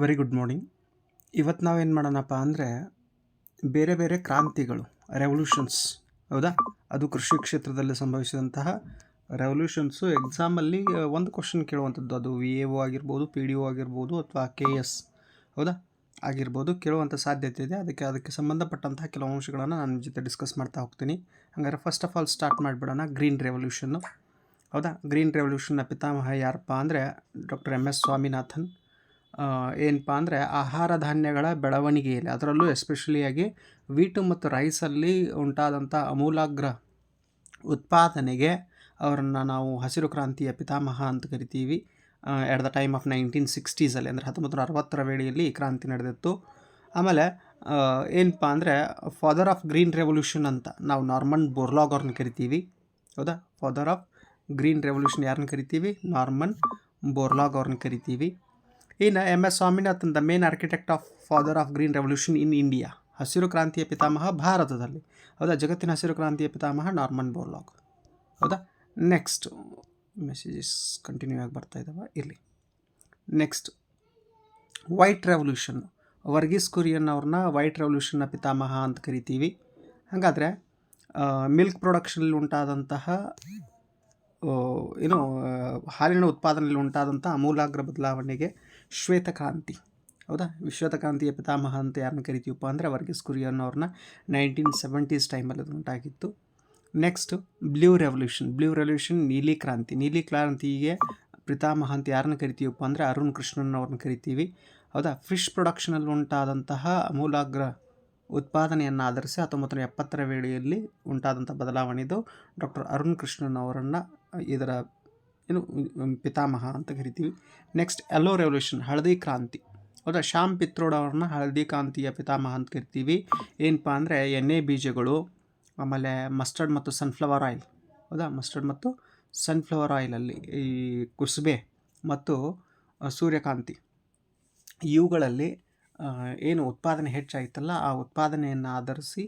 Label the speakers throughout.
Speaker 1: Very good morning ಇವತ್ತು ನಾವೇನು ಮಾಡೋಣಪ್ಪ ಅಂದರೆ ಬೇರೆ ಬೇರೆ ಕ್ರಾಂತಿಗಳು ರೆವಲ್ಯೂಷನ್ಸ್ ಹೌದಾ? ಅದು ಕೃಷಿ ಕ್ಷೇತ್ರದಲ್ಲಿ ಸಂಭವಿಸಿದಂತಹ ರೆವಲ್ಯೂಷನ್ಸು ಎಕ್ಸಾಮಲ್ಲಿ ಒಂದು ಕ್ವಶನ್ ಕೇಳುವಂಥದ್ದು. ಅದು ವಿ ಎ ಒ ಆಗಿರ್ಬೋದು ಪಿ ಡಿ ಒ ಆಗಿರ್ಬೋದು ಅಥವಾ ಕೆ ಎಸ್ ಹೌದಾ? ಆಗಿರ್ಬೋದು, ಕೇಳುವಂಥ ಸಾಧ್ಯತೆ ಇದೆ. ಅದಕ್ಕೆ ಅದಕ್ಕೆ ಸಂಬಂಧಪಟ್ಟಂತಹ ಕೆಲವು ಅಂಶಗಳನ್ನು ನಾನು ಜೊತೆ ಡಿಸ್ಕಸ್ ಮಾಡ್ತಾ ಹೋಗ್ತೀನಿ. ಹಾಗಾದ್ರೆ ಫಸ್ಟ್ ಆಫ್ ಆಲ್ ಸ್ಟಾರ್ಟ್ ಮಾಡಿಬಿಡೋಣ. ಗ್ರೀನ್ ರೆವಲ್ಯೂಷನ್ನು ಹೌದಾ? ಗ್ರೀನ್ ರೆವಲ್ಯೂಷನ್ನ ಪಿತಾಮಹ ಯಾರಪ್ಪ ಅಂದರೆ ಡಾಕ್ಟರ್ ಎಂ ಎಸ್ ಸ್ವಾಮಿನಾಥನ್. ಏನಪ್ಪ ಅಂದರೆ ಆಹಾರ ಧಾನ್ಯಗಳ ಬೆಳವಣಿಗೆಯಲ್ಲಿ ಅದರಲ್ಲೂ ಎಸ್ಪೆಷಲಿಯಾಗಿ ವೀಟು ಮತ್ತು ರೈಸಲ್ಲಿ ಉಂಟಾದಂಥ ಅಮೂಲಾಗ್ರ ಉತ್ಪಾದನೆಗೆ ಅವರನ್ನು ನಾವು ಹಸಿರು ಕ್ರಾಂತಿಯ ಪಿತಾಮಹ ಅಂತ ಕರಿತೀವಿ. At the time of nineteen ಸಿಕ್ಸ್ಟೀಸಲ್ಲಿ ಅಂದರೆ ಹತ್ತೊಂಬತ್ತು ನೂರ ಅರವತ್ತರ ವೇಳೆಯಲ್ಲಿ ಈ ಕ್ರಾಂತಿ ನಡೆದಿತ್ತು. ಆಮೇಲೆ ಏನಪ್ಪ ಅಂದರೆ ಫಾದರ್ ಆಫ್ ಗ್ರೀನ್ ರೆವಲ್ಯೂಷನ್ ಅಂತ ನಾವು ನಾರ್ಮನ್ ಬೋರ್ಲಾಗ್ ಅವ್ರನ್ನ ಕರಿತೀವಿ. ಹೌದಾ? ಫಾದರ್ ಆಫ್ ಗ್ರೀನ್ ರೆವಲ್ಯೂಷನ್ ಯಾರನ್ನ ಕರಿತೀವಿ? ನಾರ್ಮನ್ ಬೋರ್ಲಾಗ್ ಅವ್ರನ್ನ ಕರಿತೀವಿ. ಇನ್ನು M S Swaminathan the main architect of father of green revolution in India ಹಸಿರು ಕ್ರಾಂತಿಯ ಪಿತಾಮಹ ಭಾರತದಲ್ಲಿ. ಹೌದಾ? ಜಗತ್ತಿನ ಹಸಿರು ಕ್ರಾಂತಿಯ ಪಿತಾಮಹ ನಾರ್ಮನ್ ಬೋರ್ಲಾಗ್ ಹೌದಾ? ನೆಕ್ಸ್ಟ್ ಮೆಸೇಜಸ್ ಕಂಟಿನ್ಯೂ ಆಗಿ ಬರ್ತಾ ಇದ್ದಾವೆ ಇರಲಿ. Next white revolution Varghese Kurien ಅವ್ರನ್ನ ವೈಟ್ ರೆವಲ್ಯೂಷನ್ನ ಪಿತಾಮಹ ಅಂತ ಕರಿತೀವಿ. ಹಾಗಾದರೆ ಮಿಲ್ಕ್ ಪ್ರೊಡಕ್ಷನಲ್ಲಿ ಉಂಟಾದಂತಹ ಏನು ಹಾಲಿನ ಉತ್ಪಾದನೆಯಲ್ಲಿ ಉಂಟಾದಂಥ ಅಮೂಲಾಗ್ರ ಬದಲಾವಣೆಗೆ ಶ್ವೇತಕ್ರಾಂತಿ ಹೌದಾ? ವಿಶ್ವತಕಾಂತಿಯ ಪಿತಾಮಹ ಅಂತ ಯಾರನ್ನ ಕರಿತೀವಪ್ಪ ಅಂದರೆ ವರ್ಗೀಸ್ ಕುರಿಯನ್ ಅವ್ರನ್ನ ನೈನ್ಟೀನ್ ಸೆವೆಂಟೀಸ್ ಟೈಮಲ್ಲಿ ಅದು ಉಂಟಾಗಿತ್ತು. Next blue revolution blue revolution ನೀಲಿ ಕ್ರಾಂತಿ. ನೀಲಿ ಕ್ರಾಂತಿಗೆ ಪಿತಾಮಹ ಅಂತ ಯಾರನ್ನ ಕರಿತೀವಪ್ಪ ಅಂದರೆ ಅರುಣ್ ಕೃಷ್ಣನ್ ಅವ್ರನ್ನ ಕರಿತೀವಿ. ಹೌದಾ? ಫಿಶ್ ಪ್ರೊಡಕ್ಷನಲ್ಲಿ ಉಂಟಾದಂತಹ ಅಮೂಲಾಗ್ರ ಉತ್ಪಾದನೆಯನ್ನು ಆಧರಿಸಿ ಹತ್ತೊಂಬತ್ತು ನೂರ ಎಪ್ಪತ್ತರ ವೇಳೆಯಲ್ಲಿ ಉಂಟಾದಂಥ ಬದಲಾವಣೆದು ಡಾಕ್ಟರ್ ಅರುಣ್ ಕೃಷ್ಣನ್ ಅವರನ್ನು ಇದರ ಏನು ಪಿತಾಮಹ ಅಂತ ಕರಿತೀವಿ. ನೆಕ್ಸ್ಟ್ ಎಲ್ಲೋ ರೆವಲ್ಯೂಷನ್ ಹಳದಿ ಕ್ರಾಂತಿ. ಹೌದಾ? ಶ್ಯಾಮ್ ಪಿತ್ರೋಡ್ ಅವ್ರನ್ನ ಹಳದಿ ಕ್ರಾಂತಿಯ ಪಿತಾಮಹ ಅಂತ ಕರಿತೀವಿ. ಏನಪ್ಪ ಅಂದರೆ, ಎಣ್ಣೆ ಬೀಜಗಳು, ಆಮೇಲೆ ಮಸ್ಟರ್ಡ್ ಮತ್ತು ಸನ್ಫ್ಲವರ್ ಆಯಿಲ್ ಹೌದಾ? ಮಸ್ಟರ್ಡ್ ಮತ್ತು ಸನ್ಫ್ಲವರ್ ಆಯಿಲಲ್ಲಿ ಈ ಕುಸುಬೆ ಮತ್ತು ಸೂರ್ಯಕಾಂತಿ. ಇವುಗಳಲ್ಲಿ ಏನು ಉತ್ಪಾದನೆ ಹೆಚ್ಚಾಯಿತಲ್ಲ, ಆ ಉತ್ಪಾದನೆಯನ್ನು ಆಧರಿಸಿ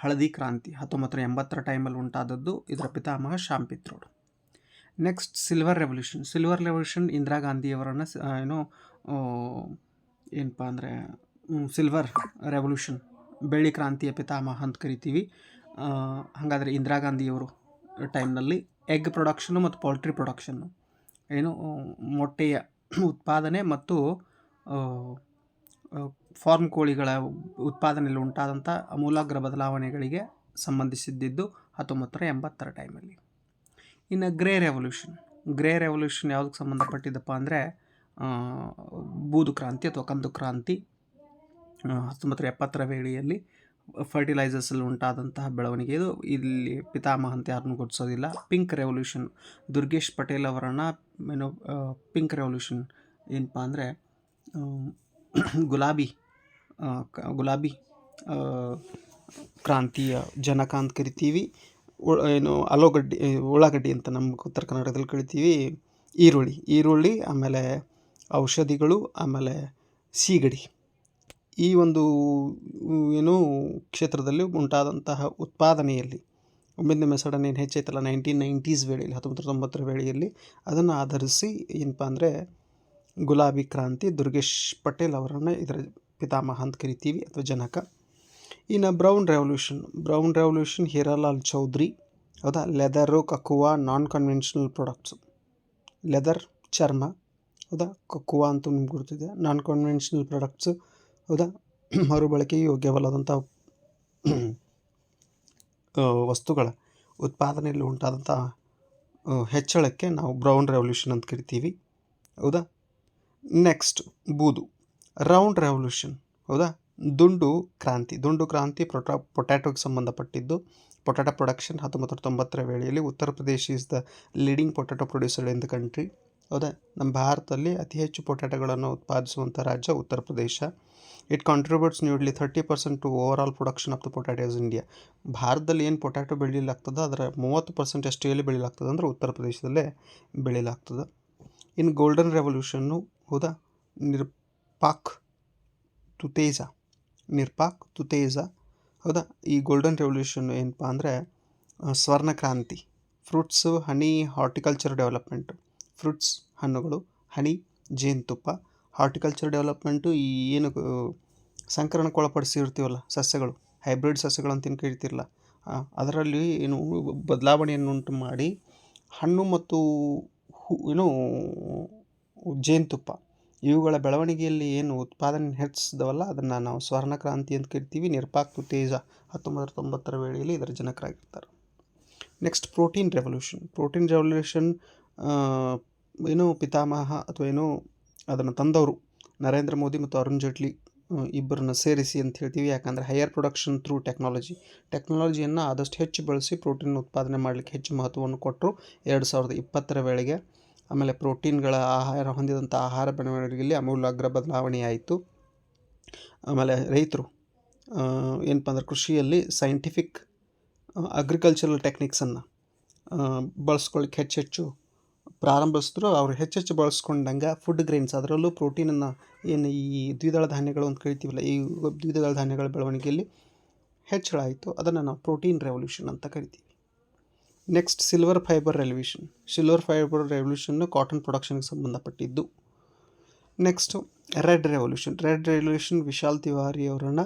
Speaker 1: ಹಳದಿ ಕ್ರಾಂತಿ ಹತ್ತೊಂಬತ್ತು ನೂರ ಎಂಬತ್ತರ ಟೈಮಲ್ಲಿ ಉಂಟಾದದ್ದು ಇದರ ಪಿತಾಮಹ Sam Pitroda. Next silver revolution. Silver revolution Indira ಗಾಂಧಿಯವರನ್ನು ಏನು ಏನಪ್ಪ ಅಂದರೆ ಸಿಲ್ವರ್ ರೆವಲ್ಯೂಷನ್, ಬೆಳ್ಳಿ ಕ್ರಾಂತಿಯ ಪಿತಾಮಹ ಅಂತ ಕರಿತೀವಿ. ಹಾಗಾದರೆ ಇಂದಿರಾ ಗಾಂಧಿಯವರು ಟೈಮ್ನಲ್ಲಿ ಎಗ್ ಪ್ರೊಡಕ್ಷನ್ನು ಮತ್ತು ಪೌಲ್ಟ್ರಿ ಪ್ರೊಡಕ್ಷನ್ನು, ಏನು, ಮೊಟ್ಟೆಯ ಉತ್ಪಾದನೆ ಮತ್ತು ಫಾರ್ಮ್ ಕೋಳಿಗಳ ಉತ್ಪಾದನೆಯಲ್ಲಿ ಉಂಟಾದಂಥ ಅಮೂಲಾಗ್ರ ಬದಲಾವಣೆಗಳಿಗೆ ಸಂಬಂಧಿಸಿದ್ದಿದ್ದು ಹತ್ತೊಂಬತ್ತರ ಎಂಬತ್ತರ ಟೈಮಲ್ಲಿ. ಇನ್ನು ಗ್ರೇ ರೆವಲ್ಯೂಷನ್. ಗ್ರೇ ರೆವಲ್ಯೂಷನ್ ಯಾವುದಕ್ಕೆ ಸಂಬಂಧಪಟ್ಟಿದ್ದಪ್ಪ ಅಂದರೆ ಬೂದು ಕ್ರಾಂತಿ ಅಥವಾ ಕಂದು ಕ್ರಾಂತಿ ಹತ್ತೊಂಬತ್ತರ ಎಪ್ಪತ್ತರ ವೇಳೆಯಲ್ಲಿ ಫರ್ಟಿಲೈಸರ್ಸಲ್ಲಿ ಉಂಟಾದಂತಹ ಬೆಳವಣಿಗೆ. ಇದು ಇಲ್ಲಿ ಪಿತಾಮಹ ಅಂತ ಯಾರನ್ನೂ ಗುರುತಿಸೋದಿಲ್ಲ. Pink revolution. ದುರ್ಗೇಶ್ ಪಟೇಲ್ ಅವರನ್ನು, ಏನು ಪಿಂಕ್ ರೆವಲ್ಯೂಷನ್ ಏನಪ್ಪ ಅಂದರೆ ಗುಲಾಬಿ ಗುಲಾಬಿ ಕ್ರಾಂತಿಯ ಜನಕ ಅಂತ ಕರಿತೀವಿ. ಉ- ಏನು ಆಲೂಗಡ್ಡಿ ಉಳ್ಳಾಗಡ್ಡಿ ಅಂತ ನಮ್ಮ ಉತ್ತರ ಕರ್ನಾಟಕದಲ್ಲಿ ಕರಿತೀವಿ. ಈರುಳ್ಳಿ. ಈರುಳ್ಳಿ, ಆಮೇಲೆ ಔಷಧಿಗಳು, ಆಮೇಲೆ ಸೀಗಡಿ. ಈ ಒಂದು ಏನು, ಕ್ಷೇತ್ರದಲ್ಲಿ ಉಂಟಾದಂತಹ ಉತ್ಪಾದನೆಯಲ್ಲಿ ಒಮ್ಮಿಂದ ಮೆಸಡನ್ ಏನು ಹೆಚ್ಚೈತಲ್ಲ ನೈನ್ಟೀನ್ ನೈಂಟೀಸ್ ವೇಳೆಯಲ್ಲಿ ಹತ್ತೊಂಬತ್ತು ತೊಂಬತ್ತರ ವೇಳೆಯಲ್ಲಿ, ಅದನ್ನು ಆಧರಿಸಿ ಏನಪ್ಪ ಅಂದರೆ, ಗುಲಾಬಿ ಕ್ರಾಂತಿ ದುರ್ಗೇಶ್ ಪಟೇಲ್ ಅವರನ್ನು ಇದರ ಪಿತಾಮಹ ಅಂತ ಕರಿತೀವಿ, ಅಥವಾ ಜನಕ. ಇನ್ನು brown revolution brown revolution Hiralal Chaudhary, ಹೌದಾ? Leather, cocoa non conventional products leather, ಚರ್ಮ, ಹೌದಾ? ಕಕುವಾ ಅಂತ ನಿಮ್ಗೆ ಗೊತ್ತಿದೆ ನಾನ್ ಕನ್ವೆನ್ಷನಲ್ ಪ್ರಾಡಕ್ಟ್ಸು ಹೌದಾ? ಮರುಬಳಕೆಗೆ ಯೋಗ್ಯವಲ್ಲದಂಥ ವಸ್ತುಗಳ ಉತ್ಪಾದನೆಯಲ್ಲಿ ಉಂಟಾದಂಥ ಹೆಚ್ಚಳಕ್ಕೆ ನಾವು ಬ್ರೌನ್ ರೆವಲ್ಯೂಷನ್ ಅಂತ ಕರಿತೀವಿ. ಹೌದಾ? ನೆಕ್ಸ್ಟ್, ಬೂದು. ರೌಂಡ್ ರೆವಲ್ಯೂಷನ್, ಹೌದಾ? ದುಂಡು ಕ್ರಾಂತಿ. ದುಂಡು ಕ್ರಾಂತಿ ಪ್ರೊಟಾ ಪೊಟ್ಯಾಟೋಗೆ ಸಂಬಂಧಪಟ್ಟಿದ್ದು, ಪೊಟ್ಯಾಟೊ ಪ್ರೊಡಕ್ಷನ್ ಹತ್ತೊಂಬತ್ತು ತೊಂಬತ್ತರ ವೇಳೆಯಲ್ಲಿ Uttar Pradesh is the leading potato producer in the country ಹೌದಾ? ನಮ್ಮ ಭಾರತದಲ್ಲಿ ಅತಿ ಹೆಚ್ಚು ಪೊಟ್ಯಾಟೊಗಳನ್ನು ಉತ್ಪಾದಿಸುವಂಥ ರಾಜ್ಯ Uttar Pradesh. It contributes nearly thirty percent to over all production of the potatoes India ಭಾರತದಲ್ಲಿ ಏನು ಪೊಟ್ಯಾಟೊ ಬೆಳೀಲಾಗ್ತದೆ ಅದರ ಮೂವತ್ತು ಪರ್ಸೆಂಟ್ ಅಷ್ಟು ಎಲ್ಲಿ ಬೆಳೀಲಾಗ್ತದೆ ಅಂದರೆ ಉತ್ತರ ಪ್ರದೇಶದಲ್ಲೇ ಬೆಳೀಲಾಗ್ತದೆ. ಇನ್ ಗೋಲ್ಡನ್ ರೆವಲ್ಯೂಷನ್ನು ಹೌದಾ? ನಿರ್ಪಾಕ್ ತುತೇಜ. ನಿರ್ಪಾಕ್ ತುತೇಜ. ಹೌದಾ? ಈ ಗೋಲ್ಡನ್ ರೆವಲ್ಯೂಷನ್ ಏನಪ್ಪ ಅಂದರೆ ಸ್ವರ್ಣ ಕ್ರಾಂತಿ fruits honey horticulture development fruits ಹಣ್ಣುಗಳು ಹನಿ ಜೇನುತುಪ್ಪ. ಹಾರ್ಟಿಕಲ್ಚರ್ ಡೆವಲಪ್ಮೆಂಟು ಈ ಏನು ಸಂಕರಣಕ್ಕೊಳಪಡಿಸಿರ್ತೀವಲ್ಲ ಸಸ್ಯಗಳು ಹೈಬ್ರಿಡ್ ಸಸ್ಯಗಳು ಅಂತ ಏನು ಕೇಳ್ತಿರಲ್ಲ ಅದರಲ್ಲಿ ಏನು ಬದಲಾವಣೆಯನ್ನು ಉಂಟು ಮಾಡಿ ಹಣ್ಣು ಮತ್ತು ಹೂ, ಏನು, ಜೇನುತುಪ್ಪ. ಇವುಗಳ ಬೆಳವಣಿಗೆಯಲ್ಲಿ ಏನು ಉತ್ಪಾದನೆ ಹೆಚ್ಚಿಸಿದವಲ್ಲ, ಅದನ್ನು ನಾವು ಸ್ವರ್ಣ ಕ್ರಾಂತಿ ಅಂತ ಕರಿತೀವಿ. ನಿರ್ಪಾಕ್ತು ತೇಜ ಹತ್ತೊಂಬತ್ತು ತೊಂಬತ್ತರ ವೇಳೆಯಲ್ಲಿ ಇದರ ಜನಕರಾಗಿರ್ತಾರೆ. Next protein revolution protein revolution ಏನು ಪಿತಾಮಹ ಅಥವಾ ಏನೋ ಅದನ್ನು ತಂದವರು ನರೇಂದ್ರ ಮೋದಿ ಮತ್ತು ಅರುಣ್ ಜೇಟ್ಲಿ ಇಬ್ಬರನ್ನ ಸೇರಿಸಿ ಅಂತ ಹೇಳ್ತೀವಿ. ಯಾಕಂದರೆ ಹೈಯರ್ ಪ್ರೊಡಕ್ಷನ್ ಥ್ರೂ ಟೆಕ್ನಾಲಜಿ ಟೆಕ್ನಾಲಜಿಯನ್ನು ಆದಷ್ಟು ಹೆಚ್ಚು ಬಳಸಿ ಪ್ರೋಟೀನ್ ಉತ್ಪಾದನೆ ಮಾಡಲಿಕ್ಕೆ ಹೆಚ್ಚು ಮಹತ್ವವನ್ನು ಕೊಟ್ಟರು. ಎರಡು ಸಾವಿರದ ಇಪ್ಪತ್ತರ ವೇಳೆಗೆ ಆಮೇಲೆ ಪ್ರೋಟೀನ್ಗಳ ಆಹಾರ ಹೊಂದಿದಂಥ ಆಹಾರ ಬೆಳವಣಿಗೆಯಲ್ಲಿ ಅಮೂಲಾಗ್ರ ಬದಲಾವಣೆ ಆಯಿತು ಆಮೇಲೆ ರೈತರು ಏನಪ್ಪ ಅಂದ್ರೆ ಕೃಷಿಯಲ್ಲಿ ಸೈಂಟಿಫಿಕ್ ಅಗ್ರಿಕಲ್ಚರಲ್ ಟೆಕ್ನಿಕ್ಸನ್ನು ಬಳಸ್ಕೊಳ್ಳಿಕ್ಕೆ ಹೆಚ್ಚೆಚ್ಚು ಪ್ರಾರಂಭಿಸಿದ್ರು. ಅವ್ರು ಹೆಚ್ಚೆಚ್ಚು ಬಳಸ್ಕೊಂಡಂಗೆ ಫುಡ್ ಗ್ರೈನ್ಸ್ ಅದರಲ್ಲೂ ಪ್ರೋಟೀನನ್ನು ಏನು ಈ ದ್ವಿದಳ ಧಾನ್ಯಗಳು ಅಂತ ಕರಿತೀವಲ್ಲ, ಈ ದ್ವಿದಳ ಧಾನ್ಯಗಳ ಬೆಳವಣಿಗೆಯಲ್ಲಿ ಹೆಚ್ಚಳ ಆಯಿತು ಅದನ್ನು ನಾವು ಪ್ರೋಟೀನ್ ರೆವಲ್ಯೂಷನ್ ಅಂತ ಕರಿತೀವಿ. Next silver fibre revolution silver fibre revolution cotton ಪ್ರೊಡಕ್ಷನ್ಗೆ ಸಂಬಂಧಪಟ್ಟಿದ್ದು. Next red revolution red revolution Vishal Tiwari ಅವರನ್ನು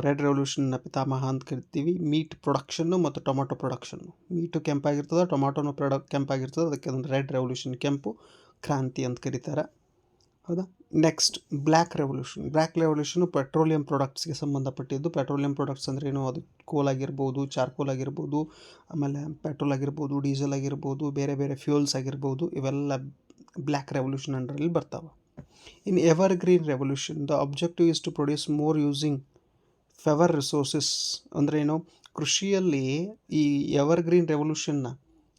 Speaker 1: ರೆಡ್ ರೆವಲ್ಯೂಷನ್ನ ಪಿತಾಮಹ ಅಂತ ಕರಿತೀವಿ. ಮೀಟ್ ಪ್ರೊಡಕ್ಷನ್ನು ಮತ್ತು ಟೊಮೊಟೊ ಪ್ರೊಡಕ್ಷನ್ನು ಮೀಟು ಕೆಂಪಾಗಿರ್ತದೆ ಟೊಮೊಟೊನು ಪ್ರೊಡಕ್ ಕೆಂಪಾಗಿರ್ತದೆ. ಅದಕ್ಕೆ ರೆಡ್ ರೆವಲ್ಯೂಷನ್ ಕೆಂಪು ಕ್ರಾಂತಿ ಅಂತ ಕರೀತಾರೆ. ಹೌದಾ? Next black revolution black revolution petroleum ಪ್ರಾಡಕ್ಟ್ಸ್ಗೆ ಸಂಬಂಧಪಟ್ಟಿದ್ದು. ಪೆಟ್ರೋಲಿಯಂ ಪ್ರಾಡಕ್ಟ್ಸ್ ಅಂದ್ರೆ ಏನು? ಅದು ಕೋಲ್ ಆಗಿರ್ಬೋದು ಚಾರ್ಕೋಲ್ ಆಗಿರ್ಬೋದು, ಆಮೇಲೆ ಪೆಟ್ರೋಲ್ ಆಗಿರ್ಬೋದು ಡೀಸೆಲ್ ಆಗಿರ್ಬೋದು, ಬೇರೆ ಬೇರೆ ಫ್ಯೂಲ್ಸ್ ಆಗಿರ್ಬೋದು. ಇವೆಲ್ಲ ಬ್ಲ್ಯಾಕ್ ರೆವಲ್ಯೂಷನ್ ಅಂಡರಲ್ಲಿ ಬರ್ತಾವೆ. In evergreen revolution the objective is to produce more using fewer resources ಅಂದರೆ ಏನು? ಕೃಷಿಯಲ್ಲಿ ಈ ಎವರ್ ಗ್ರೀನ್ ರೆವಲ್ಯೂಷನ್ನ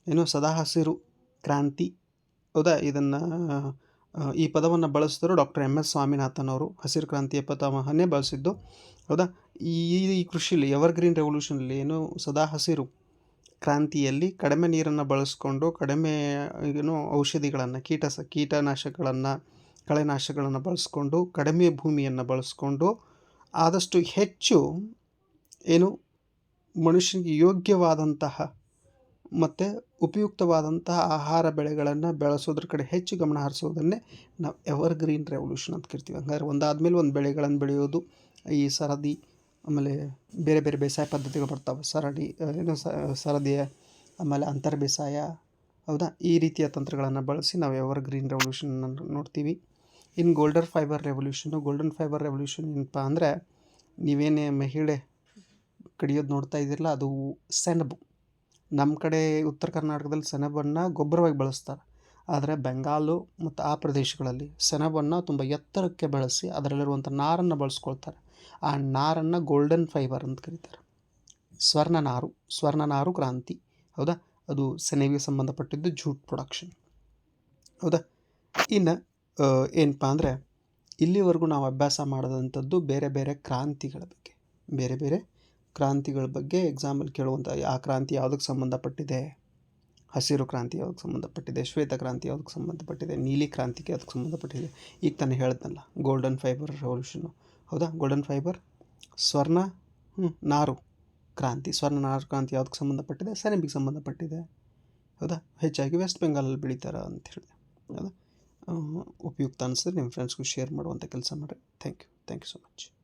Speaker 1: ಏನು? ಸದಾ ಹಸಿರು ಕ್ರಾಂತಿ. ಹೌದಾ? ಇದನ್ನು ಈ ಪದವನ್ನು ಬಳಸಿದರು ಡಾಕ್ಟರ್ ಎಂ ಎಸ್ ಸ್ವಾಮಿನಾಥನ್ ಅವರು ಹಸಿರು ಕ್ರಾಂತಿಯ ಪಿತಾಮಹನೇ ಬಳಸಿದ್ದು. ಹೌದಾ? ಈ ಈ ಕೃಷಿಲಿ ಎವರ್ ಗ್ರೀನ್ ರೆವಲ್ಯೂಷನಲ್ಲಿ ಏನು ಸದಾ ಹಸಿರು ಕ್ರಾಂತಿಯಲ್ಲಿ ಕಡಿಮೆ ನೀರನ್ನು ಬಳಸಿಕೊಂಡು ಕಡಿಮೆ, ಏನು ಔಷಧಿಗಳನ್ನು, ಕೀಟ ಕೀಟನಾಶಕಗಳನ್ನು, ಕಳೆನಾಶಕಗಳನ್ನು ಬಳಸ್ಕೊಂಡು ಕಡಿಮೆ ಭೂಮಿಯನ್ನು ಬಳಸಿಕೊಂಡು ಆದಷ್ಟು ಹೆಚ್ಚು ಏನು ಮನುಷ್ಯನಿಗೆ ಯೋಗ್ಯವಾದಂತಹ ಮತ್ತು ಉಪಯುಕ್ತವಾದಂತಹ ಆಹಾರ ಬೆಳೆಗಳನ್ನು ಬೆಳೆಸೋದ್ರ ಕಡೆ ಹೆಚ್ಚು ಗಮನ ಹರಿಸೋದನ್ನೇ ನಾವು ಎವರ್ ಗ್ರೀನ್ ರೆವಲ್ಯೂಷನ್ ಅಂತ ಕರಿತೀವಿ. ಹಂಗಾದ್ರೆ ಒಂದಾದ್ಮೇಲೆ ಒಂದು ಬೆಳೆಗಳನ್ನು ಬೆಳೆಯೋದು, ಈ ಸರದಿ, ಆಮೇಲೆ ಬೇರೆ ಬೇರೆ ಬೇಸಾಯ ಪದ್ಧತಿಗಳು ಬರ್ತಾವೆ. ಸರಡಿ ಏನು ಸರದಿಯ, ಆಮೇಲೆ ಅಂತರ್ ಬೇಸಾಯ ಹೌದಾ? ಈ ರೀತಿಯ ತಂತ್ರಗಳನ್ನು ಬಳಸಿ ನಾವು ಎವರ್ ಗ್ರೀನ್ ರೆವಲ್ಯೂಷನ್ ನೋಡ್ತೀವಿ. ಇನ್ನು golden fibre revolution golden fibre revolution ಏನಪ್ಪ ಅಂದರೆ ನೀವೇನೇ ಮಹಿಳೆ ಕಡಿಯೋದು ನೋಡ್ತಾ ಇದ್ದೀರಲ್ಲ, ಅದು ಸೆಣಬು ನಮ್ಮ ಕಡೆ ಉತ್ತರ ಕರ್ನಾಟಕದಲ್ಲಿ ಸೆಣಬನ್ನು ಗೊಬ್ಬರವಾಗಿ ಬಳಸ್ತಾರೆ. ಆದರೆ ಬೆಂಗಾಲು ಮತ್ತು ಆ ಪ್ರದೇಶಗಳಲ್ಲಿ ಸೆಣಬನ್ನು ತುಂಬ ಎತ್ತರಕ್ಕೆ ಬಳಸಿ ಅದರಲ್ಲಿರುವಂಥ ನಾರನ್ನು ಬಳಸ್ಕೊಳ್ತಾರೆ. ಆ ನಾರನ್ನು ಗೋಲ್ಡನ್ ಫೈಬರ್ ಅಂತ ಕರೀತಾರೆ. ಸ್ವರ್ಣ ನಾರು ಸ್ವರ್ಣ ನಾರು ಕ್ರಾಂತಿ. ಹೌದಾ? ಅದು ಸೆಣಬಿಗೆ ಸಂಬಂಧಪಟ್ಟಿದ್ದು ಜೂಟ್ ಪ್ರೊಡಕ್ಷನ್ ಹೌದಾ? ಇನ್ನು ಏನಪ್ಪ ಅಂದರೆ ಇಲ್ಲಿವರೆಗೂ ನಾವು ಅಭ್ಯಾಸ ಮಾಡಿದಂಥದ್ದು ಬೇರೆ ಬೇರೆ ಕ್ರಾಂತಿಗಳ ಬಗ್ಗೆ. ಬೇರೆ ಬೇರೆ ಕ್ರಾಂತಿಗಳ ಬಗ್ಗೆ ಎಕ್ಸಾಮಲ್ಲಿ ಕೇಳುವಂಥ ಆ ಕ್ರಾಂತಿ ಯಾವುದಕ್ಕೆ ಸಂಬಂಧಪಟ್ಟಿದೆ? ಹಸಿರು ಕ್ರಾಂತಿ ಯಾವುದಕ್ಕೆ ಸಂಬಂಧಪಟ್ಟಿದೆ? ಶ್ವೇತ ಕ್ರಾಂತಿ ಯಾವುದಕ್ಕೆ ಸಂಬಂಧಪಟ್ಟಿದೆ? ನೀಲಿ ಕ್ರಾಂತಿಗೆ ಯಾವುದಕ್ಕೆ ಸಂಬಂಧಪಟ್ಟಿದೆ? ಈಗ ತಾನೇ ಹೇಳ್ದನಲ್ಲ ಗೋಲ್ಡನ್ ಫೈಬರ್ ರೆವಲ್ಯೂಷನು ಹೌದಾ? ಗೋಲ್ಡನ್ ಫೈಬರ್ ಸ್ವರ್ಣ ನಾರು ಕ್ರಾಂತಿ. ಸ್ವರ್ಣ, ನಾರು ಕ್ರಾಂತಿ ಯಾವುದಕ್ಕೆ ಸಂಬಂಧಪಟ್ಟಿದೆ? ಸೆನೆಬಿಗೆ ಸಂಬಂಧಪಟ್ಟಿದೆ. ಹೌದಾ? ಹೆಚ್ಚಾಗಿ ವೆಸ್ಟ್ ಬೆಂಗಾಲಲ್ಲಿ ಬೆಳೀತಾರೆ ಅಂತ ಹೇಳಿದೆ. ಹೌದಾ? ಉಪಯುಕ್ತ ಅನಿಸಿದ್ರೆ ನಿಮ್ಮ ಫ್ರೆಂಡ್ಸ್ಗೂ ಶೇರ್ ಮಾಡುವಂಥ ಕೆಲಸ ಮಾಡಿರಿ. Thank you thank you so much